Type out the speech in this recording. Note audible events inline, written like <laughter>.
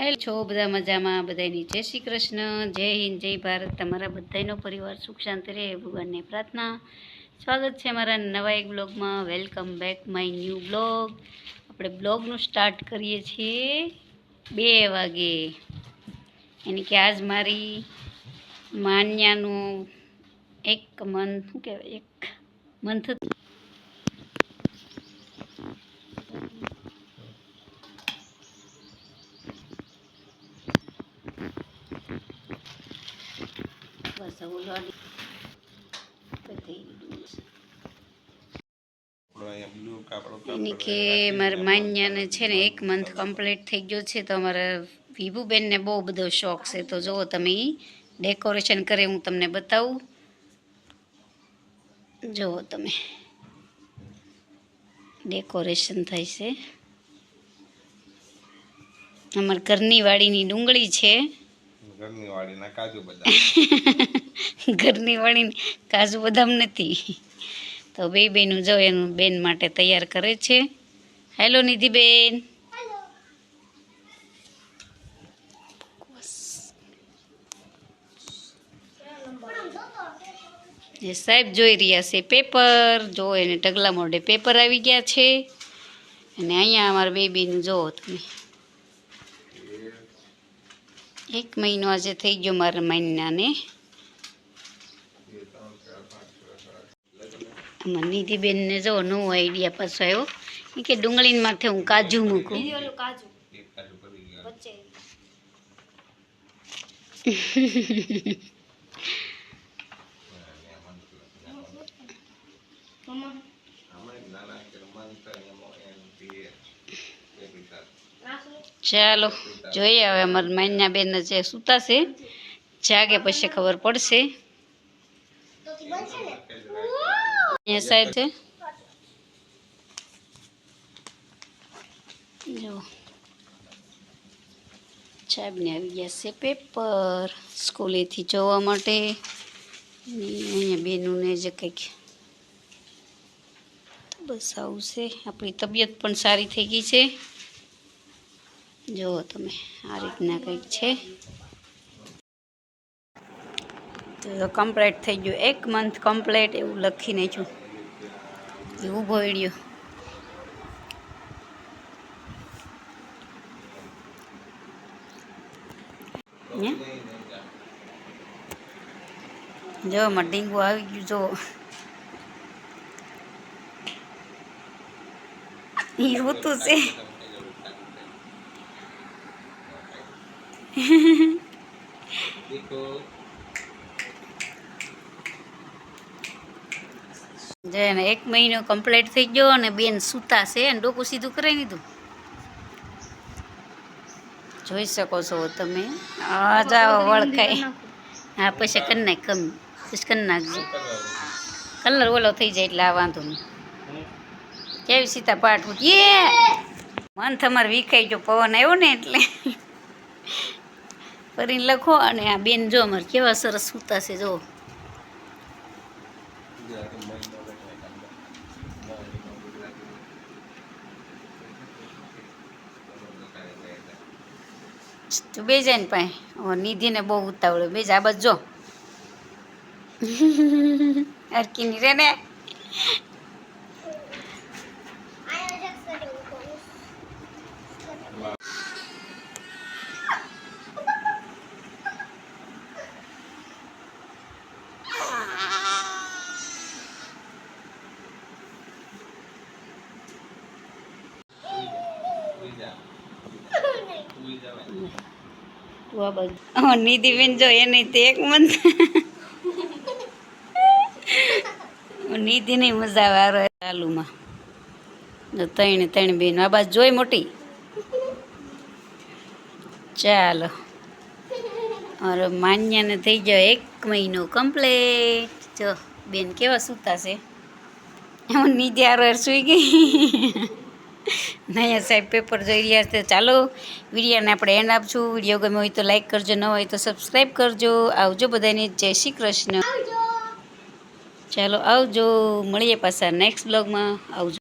Hello છો બધા મજામાં બધાની જય શ્રી કૃષ્ણ, જય હિન્દ, જય ભારત. તમારા બધાનો પરિવાર સુખ શાંતિ રહે ભગવાનની પ્રાર્થના. સ્વાગત છે મારા નવા એક બ્લોગમાં. Welcome back my new blog આપણે બ્લોગનું સ્ટાર્ટ કરીએ છીએ બે વાગે. એની કે આજ મારી માન્યાનું એક મંથ શું કહેવાય? એક મંથ એની કે મારા માન્યાને છે ને એક મંથ કમ્પ્લીટ થઈ ગયો છે તો અમારા વિભુબેનને બહુ બધો શોખ છે. તો જુઓ તમે ડેકોરેશન કરે હું તમને બતાવું. જુઓ તમે. ડેકોરેશન થાય છે. અમારા ઘરની વાડીની ડુંગળી છે. ઘરની વાડીના કાજુ બદામ. <laughs> ઘરની વળીને કાજુ બદામ નથી. તો બે બેનું જો એનું બેન માટે તૈયાર કરે છે. હેલો નિધિબેન. એ સાહેબ જોઈ રહ્યા છે પેપર, જો એને ટગલા મોઢે પેપર આવી ગયા છે. અને અહીંયા અમારા બેબીનું જોવો તમે. એક મહિનો આજે થઈ ગયો મારા મહિનાને. નિધિબેનને જો નવો આઈડિયા પાછો આવ્યો. એ કે ડુંગળી માથે હું કાજુ મૂકું. કાજુ. ચાલો જોઈએ હવે અમારા માન્યા બેન જે સૂતા છે. જાગે પછી ખબર પડશે. અહીંયા સાહેબ છે? જો. સાહેબને આવી ગયા છે પેપર સ્કૂલેથી જોવા માટે. અહીંયા બેનુંને જે કંઈક બસ આવું છે. આપણી તબિયત પણ સારી થઈ ગઈ છે. જુઓ તમે આ રીતના કંઈક છે. તો કમ્પ્લેટ થઈ ગયું. એક મંથ કમ્પ્લેટ એવું લખી નાખ્યું એ ઊભો વીડિયો? જો આમાં ડીંગુ આવી ગયું જો. ઈ ઋતુ છે. જે એને એક મહિનો કમ્પ્લીટ થઈ ગયો અને બેન સૂતા છે અને ડોકું સીધું કરાવી દીધું. જોઈ શકો છો તમે. આ જાઓ વળખાય. હા, પછી કરી નાખ કમ, પછી કરી નાખજો કલર ઓલો થઈ જાય એટલે આ વાંધો નહીં. કેવી સીતા પાઠ ઉઠીએ મન તમારે વિખાઈ ગયો, પવન આવ્યો ને એટલે. કરીને લખો અને આ બેન જો અમારે કેવા સરસ સૂતા છે, જો. તું બે જાય ને પાસે નિધિને બહુ ઉતાવળે. બે જા બસ જો. <laughs> હરકીની રે ને સુઈ જા સુઈ જવાય તું આ બાજુ હા નિધિબેન જો એની તે એક મન નિધિની મજા આવે ચાલુમાં ત્રણ ત્રણ બેન, આ બાજુ જોઈ મોટી? ચાલો. અરે માન્યાને થઈ ગયો એક મહિનો કમ્પ્લીટ જો બેન કેવા સૂતા છે? હું નીચે આરો સુઈ ગઈ. નયા સાહેબ પેપર જોઈ રહ્યા છે. ચાલો વિડીયાને આપણે એન્ડ આપશું. વીડિયો ગમે હોય તો લાઈક કરજો ન હોય તો સબસ્ક્રાઈબ કરજો. આવજો બધાને. જય શ્રી કૃષ્ણ. ચાલો આવજો. મળીએ પાછા નેક્સ્ટ બ્લોગમાં આવજો.